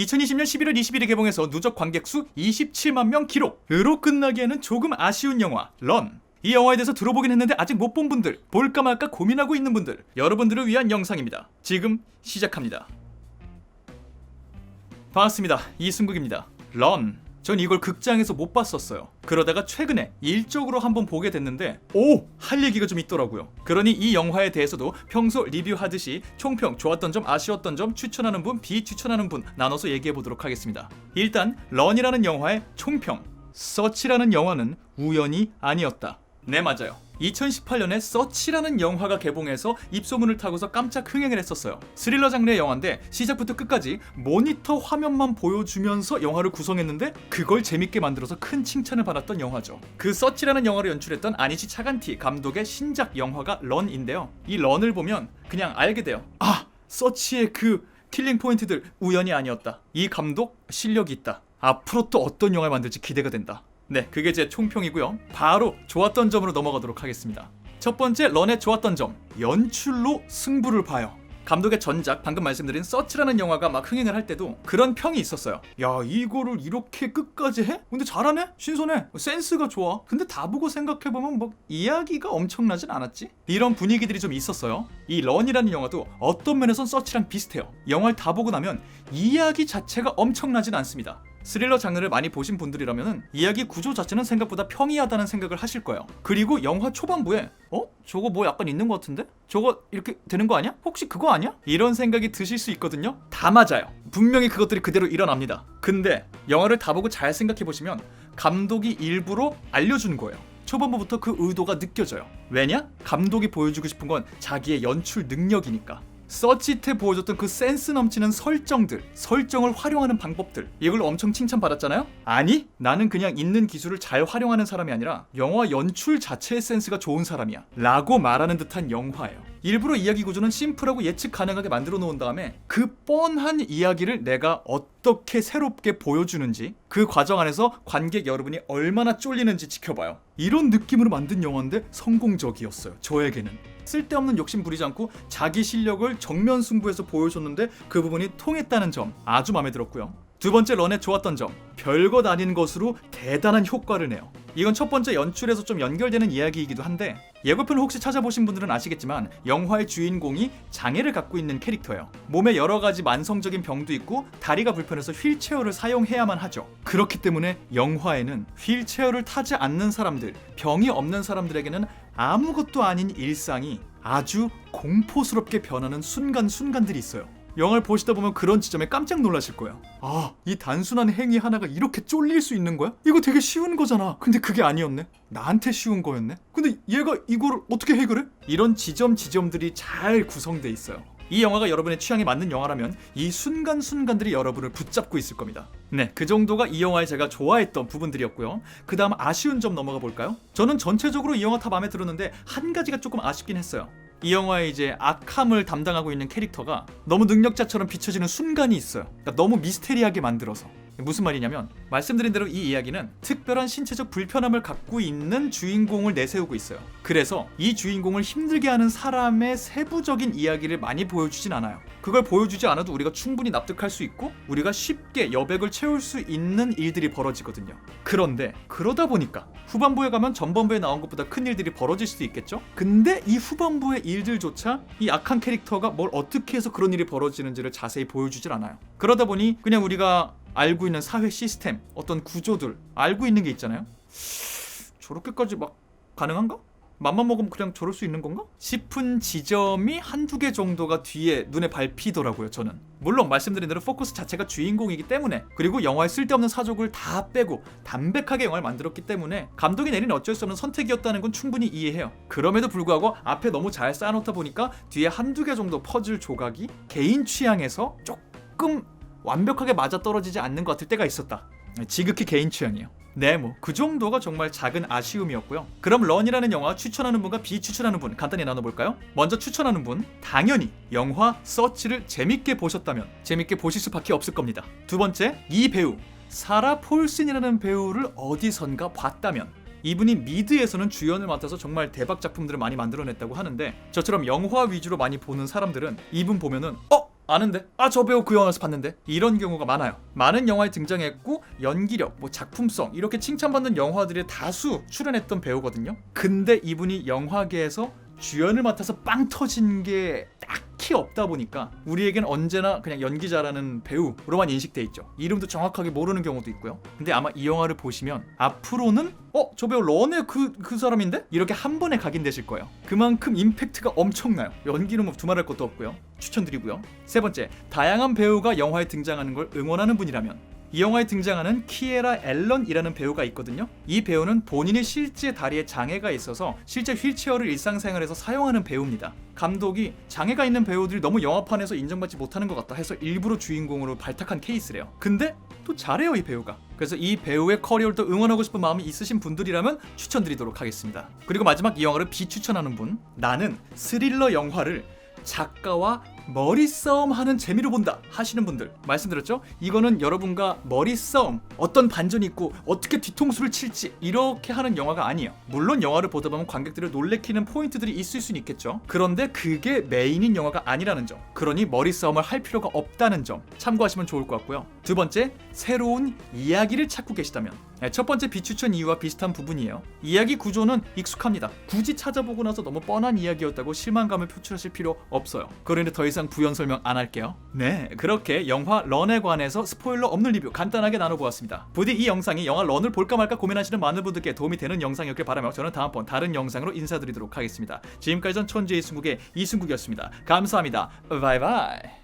2020년 11월 20일에 개봉해서 누적 관객 수 27만 명 기록으로 끝나기에는 조금 아쉬운 영화 런. 이 영화에 대해서 들어보긴 했는데 아직 못 본 분들, 볼까 말까 고민하고 있는 분들, 여러분들을 위한 영상입니다. 지금 시작합니다. 반갑습니다. 이승국입니다. 런. 전 이걸 극장에서 못 봤었어요. 그러다가 최근에 일적으로 한번 보게 됐는데 오! 할 얘기가 좀 있더라고요. 그러니 이 영화에 대해서도 평소 리뷰하듯이 총평 좋았던 점, 아쉬웠던 점, 추천하는 분, 비추천하는 분 나눠서 얘기해 보도록 하겠습니다. 일단 런이라는 영화의 총평. 서치라는 영화는 우연이 아니었다. 네 맞아요. 2018년에 서치라는 영화가 개봉해서 입소문을 타고서 깜짝 흥행을 했었어요. 스릴러 장르의 영화인데 시작부터 끝까지 모니터 화면만 보여주면서 영화를 구성했는데 그걸 재밌게 만들어서 큰 칭찬을 받았던 영화죠. 그 서치라는 영화를 연출했던 아니시 차간티 감독의 신작 영화가 런인데요. 이 런을 보면 그냥 알게 돼요. 아 서치의 그 킬링 포인트들 우연이 아니었다. 이 감독 실력이 있다. 앞으로 또 어떤 영화를 만들지 기대가 된다. 네, 그게 제 총평이고요. 바로 좋았던 점으로 넘어가도록 하겠습니다. 첫 번째 런의 좋았던 점, 연출로 승부를 봐요. 감독의 전작 방금 말씀드린 서치라는 영화가 막 흥행을 할 때도 그런 평이 있었어요. 야 이거를 이렇게 끝까지 해? 근데 잘하네? 신선해? 센스가 좋아. 근데 다 보고 생각해보면 뭐 이야기가 엄청나진 않았지? 이런 분위기들이 좀 있었어요. 이 런이라는 영화도 어떤 면에선 서치랑 비슷해요. 영화를 다 보고 나면 이야기 자체가 엄청나진 않습니다. 스릴러 장르를 많이 보신 분들이라면 이야기 구조 자체는 생각보다 평이하다는 생각을 하실 거예요. 그리고 영화 초반부에 어? 저거 뭐 약간 있는 것 같은데? 저거 이렇게 되는 거 아니야? 혹시 그거 아니야? 이런 생각이 드실 수 있거든요. 다 맞아요. 분명히 그것들이 그대로 일어납니다. 근데 영화를 다 보고 잘 생각해 보시면 감독이 일부러 알려준 거예요. 초반부부터 그 의도가 느껴져요. 왜냐? 감독이 보여주고 싶은 건 자기의 연출 능력이니까. 서치 때 보여줬던 그 센스 넘치는 설정들, 설정을 활용하는 방법들, 이걸 엄청 칭찬받았잖아요? 아니, 나는 그냥 있는 기술을 잘 활용하는 사람이 아니라 영화 연출 자체의 센스가 좋은 사람이야. 라고 말하는 듯한 영화예요. 일부러 이야기 구조는 심플하고 예측 가능하게 만들어 놓은 다음에 그 뻔한 이야기를 내가 어떻게 새롭게 보여주는지 그 과정 안에서 관객 여러분이 얼마나 쫄리는지 지켜봐요. 이런 느낌으로 만든 영화인데 성공적이었어요. 저에게는. 쓸데없는 욕심 부리지 않고 자기 실력을 정면 승부해서 보여줬는데 그 부분이 통했다는 점 아주 마음에 들었고요. 두 번째 런에 좋았던 점 별것 아닌 것으로 대단한 효과를 내요. 이건 첫 번째 연출에서 좀 연결되는 이야기이기도 한데 예고편을 혹시 찾아보신 분들은 아시겠지만 영화의 주인공이 장애를 갖고 있는 캐릭터예요. 몸에 여러 가지 만성적인 병도 있고 다리가 불편해서 휠체어를 사용해야만 하죠. 그렇기 때문에 영화에는 휠체어를 타지 않는 사람들, 병이 없는 사람들에게는 아무것도 아닌 일상이 아주 공포스럽게 변하는 순간순간들이 있어요. 영화를 보시다 보면 그런 지점에 깜짝 놀라실 거예요. 아, 이 단순한 행위 하나가 이렇게 쫄릴 수 있는 거야? 이거 되게 쉬운 거잖아. 근데 그게 아니었네. 나한테 쉬운 거였네. 근데 얘가 이거를 어떻게 해결해? 이런 지점 지점들이 잘 구성돼 있어요. 이 영화가 여러분의 취향에 맞는 영화라면 이 순간순간들이 여러분을 붙잡고 있을 겁니다. 네, 그 정도가 이 영화에 제가 좋아했던 부분들이었고요. 그 다음 아쉬운 점 넘어가 볼까요? 저는 전체적으로 이 영화 다 마음에 들었는데 한 가지가 조금 아쉽긴 했어요. 이 영화에 이제 악함을 담당하고 있는 캐릭터가 너무 능력자처럼 비춰지는 순간이 있어요. 그러니까 너무 미스테리하게 만들어서. 무슨 말이냐면 말씀드린 대로 이 이야기는 특별한 신체적 불편함을 갖고 있는 주인공을 내세우고 있어요. 그래서 이 주인공을 힘들게 하는 사람의 세부적인 이야기를 많이 보여주진 않아요. 그걸 보여주지 않아도 우리가 충분히 납득할 수 있고 우리가 쉽게 여백을 채울 수 있는 일들이 벌어지거든요. 그런데 그러다 보니까 후반부에 가면 전반부에 나온 것보다 큰 일들이 벌어질 수도 있겠죠? 근데 이 후반부의 일들조차 이 악한 캐릭터가 뭘 어떻게 해서 그런 일이 벌어지는지를 자세히 보여주질 않아요. 그러다 보니 그냥 우리가 알고 있는 사회 시스템, 어떤 구조들 알고 있는 게 있잖아요. 저렇게까지 막 가능한가? 맘만 먹으면 그냥 저럴 수 있는 건가? 싶은 지점이 한두 개 정도가 뒤에 눈에 밟히더라고요, 저는. 물론 말씀드린 대로 포커스 자체가 주인공이기 때문에 그리고 영화에 쓸데없는 사족을 다 빼고 담백하게 영화를 만들었기 때문에 감독이 내린 어쩔 수 없는 선택이었다는 건 충분히 이해해요. 그럼에도 불구하고 앞에 너무 잘 쌓아놓다 보니까 뒤에 한두 개 정도 퍼즐 조각이 개인 취향에서 조금 완벽하게 맞아떨어지지 않는 것 같을 때가 있었다. 지극히 개인 취향이에요. 네, 뭐그 정도가 정말 작은 아쉬움이었고요. 그럼 런이라는 영화 추천하는 분과 비추천하는 분 간단히 나눠볼까요? 먼저 추천하는 분 당연히 영화 서치를 재밌게 보셨다면 재밌게 보실 수밖에 없을 겁니다. 두 번째 이 배우 사라 폴슨이라는 배우를 어디선가 봤다면 이분이 미드에서는 주연을 맡아서 정말 대박 작품들을 많이 만들어냈다고 하는데 저처럼 영화 위주로 많이 보는 사람들은 이분 보면은 어 아는데? 아 저 배우 그 영화에서 봤는데. 이런 경우가 많아요. 많은 영화에 등장했고 연기력 뭐 작품성 이렇게 칭찬받는 영화들에 다수 출연했던 배우거든요. 근데 이분이 영화계에서 주연을 맡아서 빵 터진 게 딱 히 없다 보니까 우리에겐 언제나 그냥 연기자라는 배우로만 인식돼 있죠. 이름도 정확하게 모르는 경우도 있고요. 근데 아마 이 영화를 보시면 앞으로는 어? 저 배우 런의 그, 그 사람인데? 이렇게 한 번에 각인되실 거예요. 그만큼 임팩트가 엄청나요. 연기는 뭐 두말할 것도 없고요. 추천드리고요. 세 번째, 다양한 배우가 영화에 등장하는 걸 응원하는 분이라면 이 영화에 등장하는 키에라 앨런이라는 배우가 있거든요. 이 배우는 본인의 실제 다리에 장애가 있어서 실제 휠체어를 일상생활에서 사용하는 배우입니다. 감독이 장애가 있는 배우들이 너무 영화판에서 인정받지 못하는 것 같다 해서 일부러 주인공으로 발탁한 케이스래요. 근데 또 잘해요 이 배우가. 그래서 이 배우의 커리어를 또 응원하고 싶은 마음이 있으신 분들이라면 추천드리도록 하겠습니다. 그리고 마지막 이 영화를 비추천하는 분. 나는 스릴러 영화를 작가와 머리 싸움 하는 재미로 본다 하시는 분들 말씀드렸죠? 이거는 여러분과 머리 싸움 어떤 반전이 있고 어떻게 뒤통수를 칠지 이렇게 하는 영화가 아니에요. 물론 영화를 보다 보면 관객들을 놀래키는 포인트들이 있을 수는 있겠죠. 그런데 그게 메인인 영화가 아니라는 점. 그러니 머리 싸움을 할 필요가 없다는 점 참고하시면 좋을 것 같고요. 두 번째, 새로운 이야기를 찾고 계시다면 네, 첫 번째 비추천 이유와 비슷한 부분이에요. 이야기 구조는 익숙합니다. 굳이 찾아보고 나서 너무 뻔한 이야기였다고 실망감을 표출하실 필요 없어요. 그러니 더 이상 부연 설명 안 할게요. 네, 그렇게 영화 런에 관해서 스포일러 없는 리뷰 간단하게 나눠보았습니다. 부디 이 영상이 영화 런을 볼까 말까 고민하시는 많은 분들께 도움이 되는 영상이었길 바라며 저는 다음번 다른 영상으로 인사드리도록 하겠습니다. 지금까지 전 천재의 승국의 이승국이었습니다. 감사합니다. 바이바이.